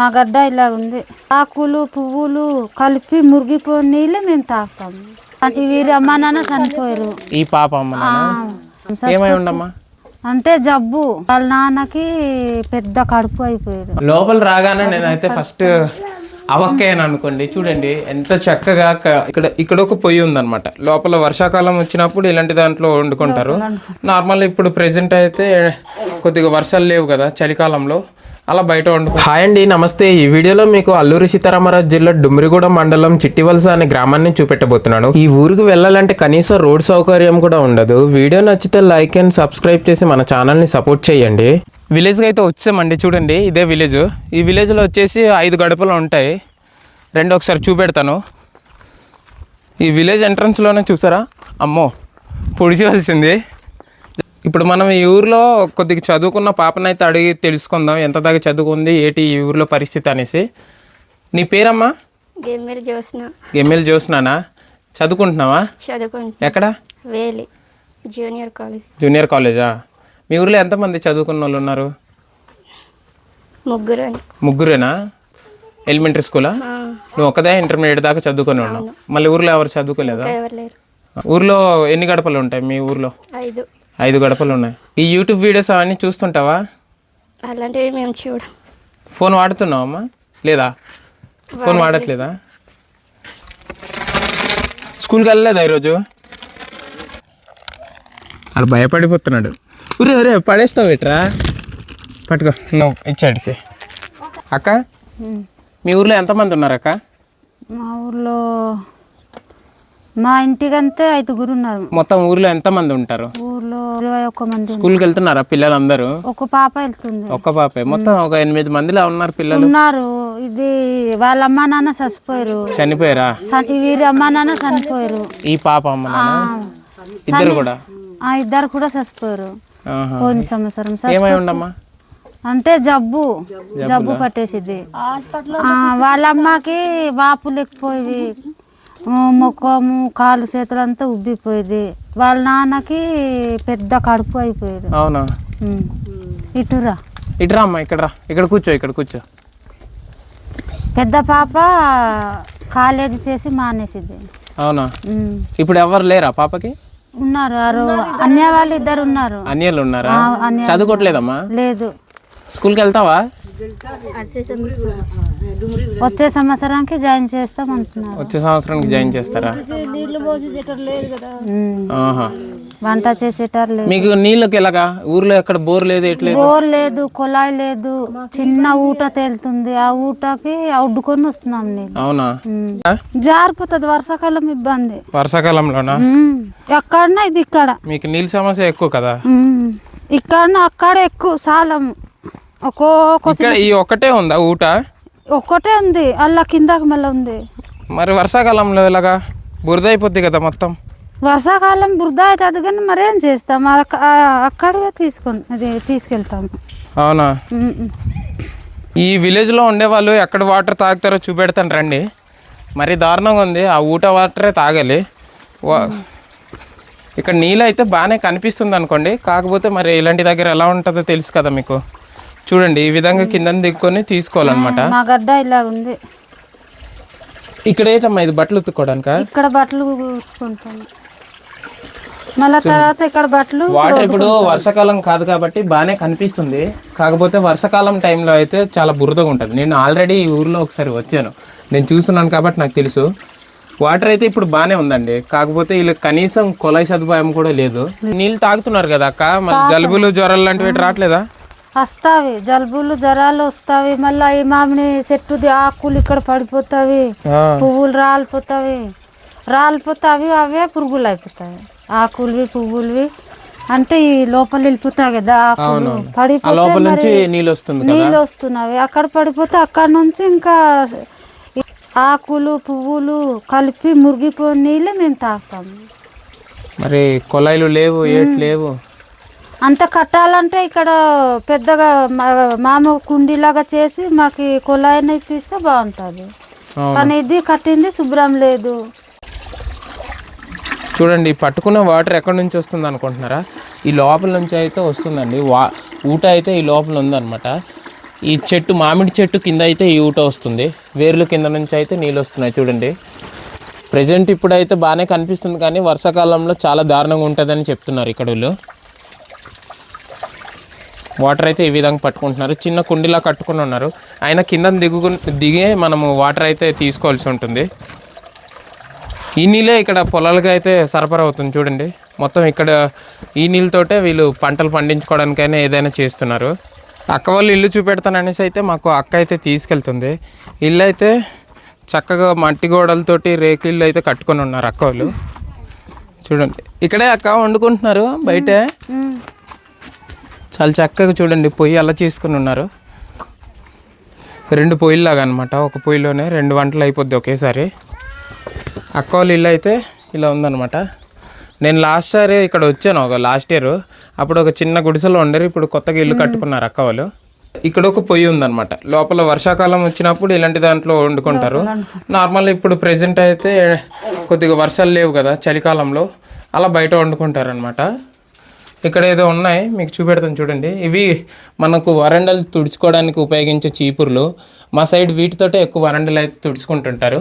మా గడ్డ ఇలా ఉంది ఆకులు పువ్వులు కలిపి మురిగిపోయిన నీళ్ళే మేము తాగుతాము అంటే వీరి అమ్మా నాన్న చనిపోయారు. ఈ పాప ఏమై ఉండమ్మా? అంటే జబ్బు. వాళ్ళ నాన్నకి పెద్ద కడుపు అయిపోయారు. లోపల రాగానే నేనైతే ఫస్ట్ అవక్కాయని అనుకోండి. చూడండి ఎంత చక్కగా ఇక్కడ ఇక్కడ ఒక పొయ్యి ఉందన్నమాట. లోపల వర్షాకాలం వచ్చినప్పుడు ఇలాంటి దాంట్లో వండుకుంటారు. నార్మల్ ఇప్పుడు ప్రెసెంట్ అయితే కొద్దిగా వర్షాలు లేవు కదా చలికాలంలో. అలా బయట వండుకో హాయ్ అండి నమస్తే. ఈ వీడియోలో మీకు అల్లూరి సీతారామరాజు జిల్లా డుమ్రిగూడ మండలం చిట్టివలస అనే గ్రామాన్ని చూపెట్టబోతున్నాను. ఈ ఊరికి వెళ్ళాలంటే కనీసం రోడ్ సౌకర్యం కూడా ఉండదు. వీడియో నచ్చితే లైక్ అండ్ సబ్స్క్రైబ్ చేసి మన ఛానల్ని సపోర్ట్ చేయండి. విలేజ్కి అయితే వచ్చామండి చూడండి. ఇదే విలేజ్. ఈ విలేజ్లో వచ్చేసి ఐదు గడపలు ఉంటాయి. రెండు ఒకసారి చూపెడతాను. ఈ విలేజ్ ఎంట్రన్స్లోనే చూసారా? అమ్మో పొడిచేయాల్సింది. ఇప్పుడు మనం ఈ ఊర్లో కొద్దిగా చదువుకున్న పాపనైతే అడిగి తెలుసుకుందాం. ఎంత దాకా చదువుకుంది ఏంటి ఈ ఊర్లో పరిస్థితి అనేసి. నీ పేరమ్మా? గెమ్మెలు చూసిన ఎమ్మెల్యే చూసినానా చదువుకుంటున్నావా? చదువుకుంటున్నా. ఎక్కడ? వేలి జూనియర్ కాలేజ్. జూనియర్ కాలేజా? మీ ఊర్లో ఎంతమంది చదువుకున్న వాళ్ళు ఉన్నారు? ముగ్గురు ముగ్గురేనా? ఎలిమెంటరీ స్కూలా? నువ్వు ఒకదే ఇంటర్మీడియట్ దాకా చదువుకొని ఉన్నావు మళ్ళీ ఊర్లో ఎవరు చదువుకోలేదా? ఊర్లో ఎన్ని గడపలు ఉంటాయి మీ ఊర్లో? ఐదు. ఐదు గడపలు ఉన్నాయి. ఈ యూట్యూబ్ వీడియోస్ అవన్నీ చూస్తుంటావా? అలాంటివి మేము చూడం ఫోన్ వాడుతున్నావా అమ్మా? లేదా? ఫోన్ వాడట్లేదా? స్కూల్కి వెళ్ళలేదా ఈరోజు? అది భయపడిపోతున్నాడు. ఉరే ఉరే పడేస్తావు ఇట్రా? పట్టుకో నువ్వు ఇచ్చాడికి అక్క? మీ ఊర్లో ఎంతమంది ఉన్నారు అక్క మా ఊర్లో మా ఇంటికంతే ఐదుగురు ఉన్నారు. మొత్తం ఊర్లో ఎంతమంది ఉంటారు? ఇరవై ఒక్క మంది స్కూల్కి వెళ్తున్నారా పిల్లలందరూ? ఒక పాప వెళ్తుంది. ఒక్క పాపే. మొత్తం ఒక ఎనిమిది మందిలా ఉన్నారు పిల్లలు? ఉన్నారు. ఇది వాళ్ళ అమ్మా నాన్న చచ్చిపోయారు. చనిపోయారా? వీరి అమ్మా నాన్న చనిపోయారు. ఈ పాప అమ్మ నాన్న? ఇద్దరు కూడా? ఆ ఇద్దరు కూడా చచ్చిపోయారు. ఆహా. పోయిన సంవత్సరం ఏమై ఉండమ్మా? అంటే జబ్బు. జబ్బు పట్టేసిద్ది. ఆ, వాళ్ళ అమ్మకి వాపు లేకపోయి ముఖము కాలు చేతులు అంతా ఉబ్బిపోయేది. వాళ్ళ నాన్నకి పెద్ద కడుపు అయిపోయేది. అవునా. ఇటురా ఇటు రా. అమ్మా ఇక్కడ రా. ఇక్కడ కూర్చో ఇక్కడ కూర్చో. పెద్ద పాప కాలేజీ చేసి మానేసిద్ది అవునా. ఇప్పుడు ఎవరు లేరా పాపకి? ఉన్నారు ఆరు అన్య వాళ్ళు ఇద్దరు ఉన్నారు. అన్యలు ఉన్నారా? చదువుకోవట్లేదమ్మా? లేదు. స్కూల్కి వెళ్తావా? వచ్చే సంవత్సరానికి జాయిన్ చేస్తాం అంటున్నారు. వచ్చే సంవత్సరానికి జాయిన్ చేస్తారా? ఉమ్. ఆహా. వంట చేసేటారు లేదు. మీకు నీళ్ళకి ఎలాగా? ఊర్లో ఎక్కడ బోర్ లేదు ఎట్లేదు బోర్ లేదు కుళాయి లేదు. చిన్న ఊట తేలుతుంది. ఆ ఊటకి అడ్డుకొని వస్తున్నాం నేను. అవునా? జారిపోతుంది వర్షాకాలం ఇబ్బంది. వర్షాకాలంలోనా. ఎక్కడన్నా ఇది ఇక్కడ. మీకు నీళ్ళ సమస్య ఎక్కువ కదా? ఉమ్. ఇక్కడన్నా అక్కడ ఎక్కువ సాలం. ఒక్కొక్క ఇక్కడ ఈ ఒక్కటే ఉందా ఊట? ఒక్కటే ఉంది. అలా కిందకి మళ్ళీ ఉంది. మరి వర్షాకాలంలో ఎలాగా? బురద అయిపోద్ది కదా మొత్తం. వర్షాకాలం బురద అవుతుంది కానీ మరేం చేస్తాం? అక్కడే తీసుకొని అది తీసుకెళ్తాము అవునా. ఈ విలేజ్లో ఉండేవాళ్ళు ఎక్కడ వాటర్ తాగుతారో చూపెడతాను రండి. మరి దారుణంగా ఉంది. ఆ ఊట వాటరే తాగాలి. ఇక్కడ నీళ్ళు అయితే బాగానే కనిపిస్తుంది అనుకోండి. కాకపోతే మరి ఇలాంటి దగ్గర ఎలా ఉంటుందో తెలుసు కదా మీకు. చూడండి ఈ విధంగా కింద దిక్కుని తీసుకోవాలన్నమాట. మా గడ్డ ఇలా ఉంది. ఇక్కడ ఏంటమ్మా ఇది బట్టలు ఉతుక్కోవడానిక ఇక్కడ బట్టలు కుట్టుకుంటాము మళ్ళా తర్వాత ఇక్కడ బట్టలు వాటర్ ఇప్పుడు వర్షాకాలం కాదు కాబట్టి బాగానే కనిపిస్తుంది. కాకపోతే వర్షాకాలం టైంలో అయితే చాలా బురదగా ఉంటుంది. నేను ఆల్రెడీ ఈ ఊర్లో ఒకసారి వచ్చాను. నేను చూస్తున్నాను కాబట్టి నాకు తెలుసు. వాటర్ అయితే ఇప్పుడు బాగానే ఉందండి. కాకపోతే వీళ్ళు కనీసం కొలాయి సదుపాయం కూడా లేదు. నీళ్ళు తాగుతున్నారు కదా అక్క? మరి జలుబులు జ్వరాలు లాంటివి రావట్లేదా? వస్తావి జలుబులు జ్వరాలు వస్తావి మళ్ళీ ఈ మామిడి చెట్టుది ఆకులు ఇక్కడ పడిపోతావి పువ్వులు రాలిపోతావి. రాలిపోతావి అవే పురుగులు అయిపోతాయి. ఆకులవి పువ్వులవి. అంటే ఈ లోపల వెళ్ళిపోతాయి కదా ఆకులు. పడిపోతే నీళ్ళు వస్తుంది కదా? నీళ్ళు వస్తున్నాయి అక్కడ పడిపోతే అక్కడ నుంచి ఇంకా ఆకులు పువ్వులు కలిపి మురిగిపోయిన నీళ్ళే మేము తాగుతాము. మరి కొలాయిలు లేవు ఏట్ లేవు? అంత కట్టాలంటే ఇక్కడ పెద్దగా మా- మామ కుండీలాగా చేసి మాకు కుళాయిని ఇప్పిస్తే బాగుంటుంది. కానీ ఇది కట్టింది శుభ్రం లేదు. చూడండి పట్టుకున్న వాటర్ ఎక్కడి నుంచి వస్తుంది అనుకుంటున్నారా? ఈ లోపల నుంచి అయితే వస్తుందండి. వా ఊట అయితే ఈ లోపల ఉందన్నమాట. ఈ చెట్టు మామిడి చెట్టు కింద అయితే ఈ ఊట వస్తుంది. వేర్లు కింద నుంచి అయితే నీళ్ళు వస్తున్నాయి చూడండి. ప్రజెంట్ ఇప్పుడైతే బాగానే కనిపిస్తుంది కానీ వర్షాకాలంలో చాలా దారుణంగా ఉంటుందని చెప్తున్నారు ఇక్కడ వీళ్ళు. వాటర్ అయితే ఈ విధంగా పట్టుకుంటున్నారు. చిన్న కుండీలా కట్టుకుని ఉన్నారు. ఆయన కింద దిగు దిగే మనము వాటర్ అయితే తీసుకోవాల్సి ఉంటుంది. ఈ నీళ్ళే ఇక్కడ పొలాలకి అయితే సరఫరా అవుతుంది చూడండి. మొత్తం ఇక్కడ ఈ నీళ్ళతోటే వీళ్ళు పంటలు పండించుకోవడానికైనా ఏదైనా చేస్తున్నారు. అక్క వాళ్ళు ఇల్లు చూపెడతాననేసి అయితే మాకు అక్క అయితే తీసుకెళ్తుంది. ఇల్లు అయితే చక్కగా మట్టి గోడలతోటి రేకిళ్ళు అయితే కట్టుకొని ఉన్నారు అక్క వాళ్ళు. చూడండి. ఇక్కడే అక్క వండుకుంటున్నారు బయటే. చాలా చక్కగా చూడండి పొయ్యి అలా చేసుకుని ఉన్నారు. రెండు పొయ్యిలాగా అనమాట ఒక పొయ్యిలోనే రెండు వంటలు అయిపోద్ది ఒకేసారి. అక్క వాళ్ళ ఇల్లు అయితే ఇలా ఉందన్నమాట. నేను లాస్ట్ సారి ఇక్కడ వచ్చాను ఒక లాస్ట్ ఇయర్. అప్పుడు ఒక చిన్న గుడిసెలో ఉండరు ఇప్పుడు కొత్తగా ఇల్లు కట్టుకున్నారు అక్క వాళ్ళు. ఇక్కడ ఒక పొయ్యి ఉందన్నమాట. లోపల వర్షాకాలం వచ్చినప్పుడు ఇలాంటి దాంట్లో వండుకుంటారు. నార్మల్ ఇప్పుడు ప్రెసెంట్ అయితే కొద్దిగా వర్షాలు లేవు కదా చలికాలంలో అలా బయట వండుకుంటారనమాట ఇక్కడ ఏదో ఉన్నాయి మీకు చూపెడతాను చూడండి. ఇవి మనకు వరండలు తుడుచుకోవడానికి ఉపయోగించే చీపుర్లు. మా సైడ్ వీటితోటే ఎక్కువ వరండలు అయితే తుడుచుకుంటుంటారు.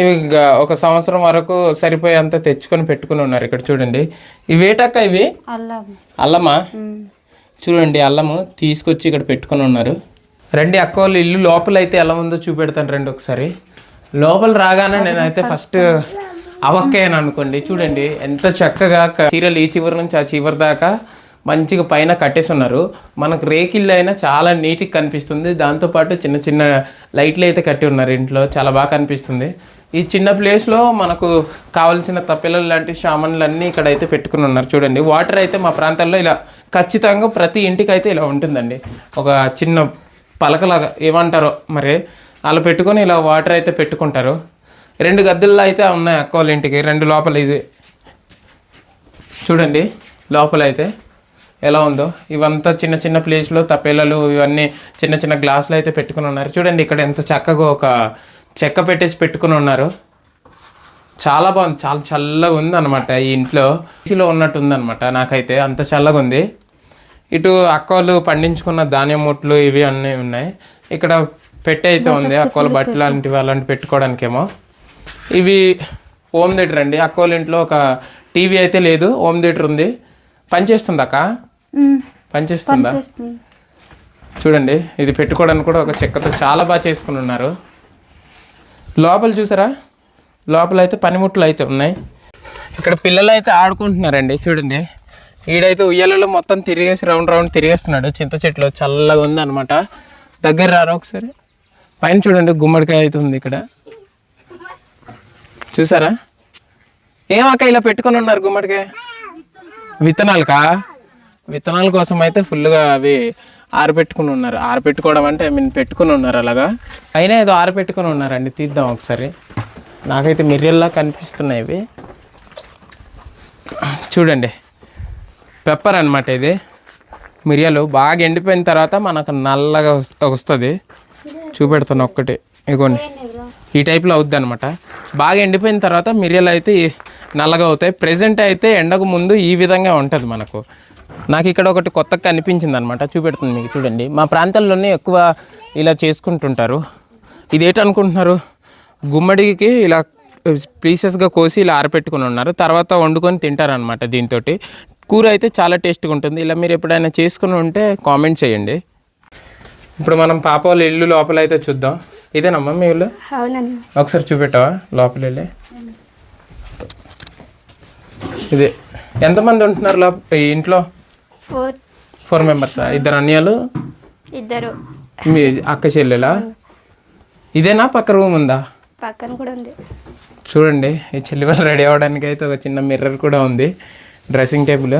ఇవి ఒక సంవత్సరం వరకు సరిపోయేంత తెచ్చుకొని పెట్టుకుని ఉన్నారు ఇక్కడ చూడండి. ఇవి? అల్లం. అల్లమా? చూడండి అల్లము తీసుకొచ్చి ఇక్కడ పెట్టుకొని ఉన్నారు. రండి అక్క వాళ్ళు ఇల్లు లోపల అయితే ఎలా ఉందో చూపెడతాను రండి ఒకసారి. లోపల రాగానే నేనైతే ఫస్ట్ అవక్కాయను అనుకోండి. చూడండి ఎంత చక్కగా క- చీరలు ఈ చివరి నుంచి ఆ చివరి దాకా మంచిగా పైన కట్టేసి ఉన్నారు మనకు రేకిల్లు అయినా చాలా నీట్గా కనిపిస్తుంది. దాంతోపాటు చిన్న చిన్న లైట్లు అయితే కట్టి ఉన్నారు ఇంట్లో. చాలా బాగా కనిపిస్తుంది. ఈ చిన్న ప్లేస్లో మనకు కావలసిన తప్పెలలు లాంటి సామాన్లు అన్నీ ఇక్కడ అయితే పెట్టుకుని ఉన్నారు. చూడండి వాటర్ అయితే మా ప్రాంతాల్లో ఇలా ఖచ్చితంగా ప్రతి ఇంటికి అయితే ఇలా ఉంటుందండి. ఒక చిన్న పలకలాగా ఏమంటారో మరి అలా పెట్టుకొని ఇలా వాటర్ అయితే పెట్టుకుంటారు. రెండు గద్దెల్లో అయితే ఉన్నాయి అక్క వాళ్ళ ఇంటికి. రెండు లోపల ఇది. చూడండి లోపల అయితే ఎలా ఉందో. ఇవంతా చిన్న చిన్న ప్లేస్లో తపేలలు ఇవన్నీ చిన్న చిన్న గ్లాసులు అయితే పెట్టుకుని ఉన్నారు. చూడండి ఇక్కడ ఎంత చక్కగా ఒక చెక్క పెట్టేసి పెట్టుకుని ఉన్నారు. చాలా బాగుంది. చాలా చల్లగా ఉంది అనమాట ఈ ఇంట్లో. ఏసీలో ఉన్నట్టు ఉందన్నమాట నాకైతే. అంత చల్లగా ఉంది. ఇటు అక్క వాళ్ళు పండించుకున్న ధాన్యం ముట్లు ఇవి అన్నీ ఉన్నాయి. ఇక్కడ పెట్టె అయితే ఉంది అక్క వాళ్ళ బట్టలు లాంటివి అలాంటివి పెట్టుకోవడానికేమో. ఇవి హోమ్ థియేటర్ అండి. అక్క వాళ్ళ ఇంట్లో ఒక టీవీ అయితే లేదు. హోమ్ థియేటర్ ఉంది. పనిచేస్తుంది అక్క? పనిచేస్తుందా? చేస్తుంది చూడండి. ఇది పెట్టుకోవడానికి కూడా ఒక చెక్కతో చాలా బాగా చేసుకుని ఉన్నారు. లోపల చూసారా? లోపల అయితే పనిముట్లు అయితే ఉన్నాయి. ఇక్కడ పిల్లలు అయితే ఆడుకుంటున్నారండి. చూడండి. ఈడైతే ఉయ్యాలలో మొత్తం తిరిగేసి రౌండ్ రౌండ్ తిరిగేస్తున్నాడు. చింత చెట్లు చల్లగా ఉంది అనమాట దగ్గర రారా ఒకసారి? పైన చూడండి. గుమ్మడికాయ అయితే ఉంది ఇక్కడ. చూసారా? ఏమక్క ఇలా పెట్టుకొని ఉన్నారు గుమ్మడికాయ? విత్తనాలకా? విత్తనాల కోసం అయితే ఫుల్గా అవి ఆరబెట్టుకుని ఉన్నారు. ఆరబెట్టుకోవడం అంటే ఐ మీన్ పెట్టుకుని ఉన్నారు అలాగా? అయినా ఏదో ఆరబెట్టుకుని ఉన్నారండి. తీద్దాం ఒకసారి. నాకైతే మిర్రెల్లా కనిపిస్తున్నాయి ఇవి. చూడండి. పెప్పర్ అనమాట ఇది. మిరియాలు బాగా ఎండిపోయిన తర్వాత మనకు నల్లగా వస్తుంది. చూపెడుతున్నా ఒక్కటి. ఇగోండి. ఈ టైప్లో అవుద్ది అనమాట బాగా ఎండిపోయిన తర్వాత మిరియాలు అయితే నల్లగా అవుతాయి. ప్రజెంట్ అయితే ఎండకు ముందు ఈ విధంగా ఉంటుంది మనకు. నాకు ఇక్కడ ఒకటి కొత్తగా కనిపించింది అనమాట చూపెడుతుంది మీకు చూడండి. మా ప్రాంతాల్లోనే ఎక్కువ ఇలా చేసుకుంటుంటారు. ఇదేటనుకుంటున్నారు గుమ్మడికి ఇలా పీసెస్గా కోసి ఇలా ఆరపెట్టుకుని ఉన్నారు. తర్వాత వండుకొని తింటారనమాట దీంతో కూర అయితే చాలా టేస్ట్గా ఉంటుంది. ఇలా మీరు ఎప్పుడైనా చేసుకుని ఉంటే కామెంట్ చేయండి. ఇప్పుడు మనం పాప వాళ్ళ ఇల్లు లోపల అయితే చూద్దాం. ఇదేనమ్మా మీ ఇల్లు? అవునండి. ఒకసారి చూపెట్టావా? లోపల వెళ్ళి. ఇది ఎంతమంది ఉంటున్నారు లోప ఇంట్లో? ఫోర్. ఫోర్ మెంబర్సా? ఇద్దరు అన్యాలు ఇద్దరు. మీ అక్క చెల్లెలా? ఇదేనా? పక్క రూమ్ ఉందా? పక్కన కూడా ఉంది. చూడండి ఈ చెల్లి వాళ్ళు రెడీ అవ్వడానికి అయితే ఒక చిన్న మిర్రర్ కూడా ఉంది. Dressing table.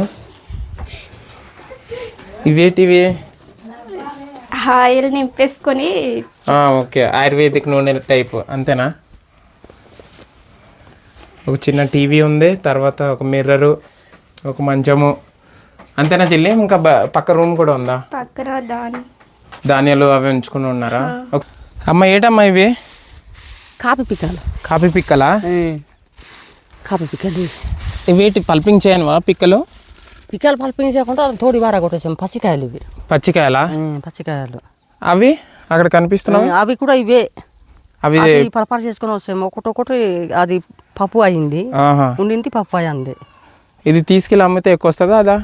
ఇవేటివి? ఆయిల్ నింపేసుకొని ఆ, ఓకే. ఆయుర్వేదిక్ నూనె టైప్ అంతేనా? ఒక చిన్న టీవీ ఉంది తర్వాత ఒక మిర్రరు ఒక మంచము. అంతేనా చెల్లి? ఇంకా పక్క రూమ్ కూడా ఉందా? పక్కన దాని. ధాన్యాలు అవి ఉంచుకుని ఉన్నారా? అమ్మ ఏటమ్మా ఇవి? కాపీ పిక్కలు. కాఫీ పిక్కలా? కాపీ పిక్కలు. ఇవేటి పల్పింగ్ చేయనువా పిక్కలు? పిక్కలు పల్పింగ్ చేయకుండా తోడి వార కొట్టేసాం పచ్చికాయలు ఇవి పచ్చికాయలా పచ్చికాయలు అవి అక్కడ కనిపిస్తున్నావు అవి కూడా ఇవే అవి పరపాటు చేసుకొని వస్తాము ఒకటొకటి అది పప్పు అయింది ఉండింది పప్పు అయింది ఇది తీసుకెళ్ళి అమ్మితే ఎక్కువ వస్తుందా అదా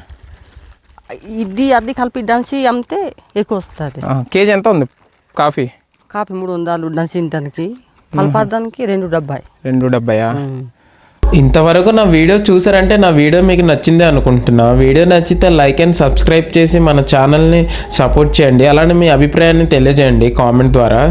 ఇది అది కలిపి దంచి అమ్మితే ఎక్కువ వస్తుంది కేజీ ఎంత ఉంది కాఫీ కాపీ మూడు వందలు దంచిన దానికి పలపదానికి రెండు డెబ్బాయి రెండు డెబ్బయా ఇంతవరకు నా వీడియో చూసారంటే నా వీడియో మీకు నచ్చిందే అనుకుంటున్నా. వీడియో నచ్చితే లైక్ అండ్ సబ్స్క్రైబ్ చేసి మన ఛానల్ని సపోర్ట్ చేయండి. అలానే మీ అభిప్రాయాన్ని తెలియజేయండి కామెంట్ ద్వారా.